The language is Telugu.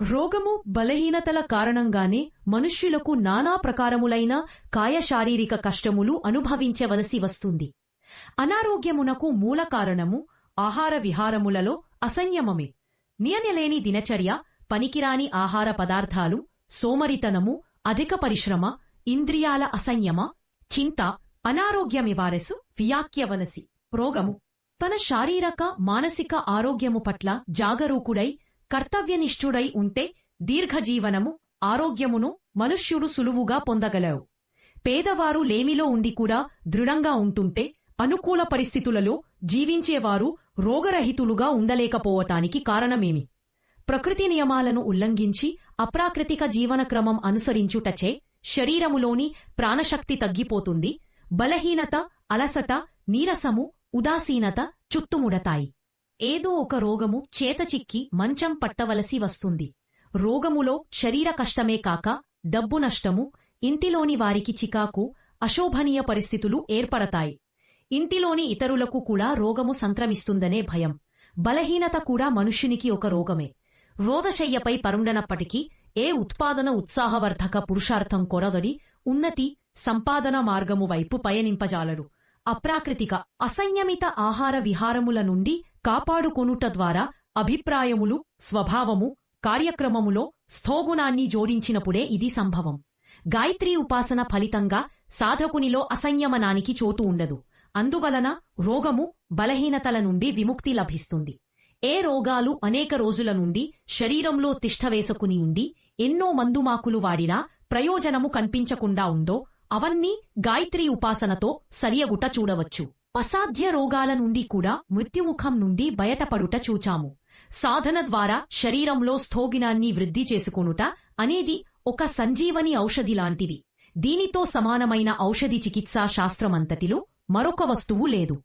రోగము బలహీనతల కారణంగానే మనుష్యులకు నానా ప్రకారములైన కాయ శారీరక కష్టములు అనుభవించవలసి వస్తుంది. అనారోగ్యమునకు మూల కారణము ఆహార విహారములలో అసంయమమే. నియనలేని దినచర్య పనికిరాని ఆహార పదార్థాలు సోమరితనము అధిక పరిశ్రమ ఇంద్రియాల అసంయమ చింత అనారోగ్యమివారసు వ్యాఖ్యవలసి. రోగము తన శారీరక మానసిక ఆరోగ్యము పట్ల జాగరూకుడై కర్తవ్యనిష్ఠుడై ఉంటే దీర్ఘజీవనము ఆరోగ్యమును మనుష్యుడు సులువుగా పొందగలవు పేదవారు లేమిలో ఉండి కూడా దృఢంగా ఉంటుంటే అనుకూల పరిస్థితులలో జీవించేవారు రోగరహితులుగా ఉండలేకపోవటానికి కారణమేమి? ప్రకృతి నియమాలను ఉల్లంఘించి అప్రాకృతిక జీవన క్రమం అనుసరించుటచే శరీరములోని ప్రాణశక్తి తగ్గిపోతుంది బలహీనత అలసట నీరసము ఉదాసీనత చుట్టుముడతాయి ఏదో ఒక రోగము చేతచిక్కి మంచం పట్టవలసి వస్తుంది. రోగములో శరీర కష్టమే కాక డబ్బు నష్టము ఇంటిలోని వారికి చికాకు అశోభనీయ పరిస్థితులు ఏర్పడతాయి. ఇంటిలోని ఇతరులకు కూడా రోగము సంక్రమిస్తుందనే భయం. బలహీనత కూడా మనుష్యునికి ఒక రోగమే. రోదశయ్యపై పరుండనప్పటికీ ఏ ఉత్పాదన ఉత్సాహవర్ధక పురుషార్థం కొరదడి ఉన్నతి సంపాదన మార్గము వైపు పయనింపజాలడు. అప్రాకృతిక అసంయమిత ఆహార విహారముల నుండి కాపాడుకొనుట ద్వారా అభిప్రాయములు స్వభావము కార్యక్రమములో స్థోగుణాన్ని జోడించినప్పుడే ఇది సంభవం. గాయత్రీ ఉపాసన ఫలితంగా సాధకునిలో అసంయమనానికి చోటు ఉండదు. అందువలన రోగము బలహీనతల నుండి విముక్తి లభిస్తుంది. ఏ రోగాలు అనేక రోజుల నుండి శరీరంలో తిష్టవేసుకుని ఉండి ఎన్నో మందుమాకులు వాడినా ప్రయోజనము కనిపించకుండా ఉందో అవన్నీ గాయత్రి ఉపాసనతో సరియగుట చూడవచ్చు. అసాధ్య రోగాల నుండి కూడా మృత్యుముఖం నుండి బయటపడుట చూచాము. సాధన ద్వారా శరీరంలో స్థోగినాన్ని వృద్ధి చేసుకొనుట అనేది ఒక సంజీవని ఔషధి లాంటిది. దీనితో సమానమైన ఔషధి చికిత్సా శాస్త్రమంతటిలో మరొక వస్తువు లేదు.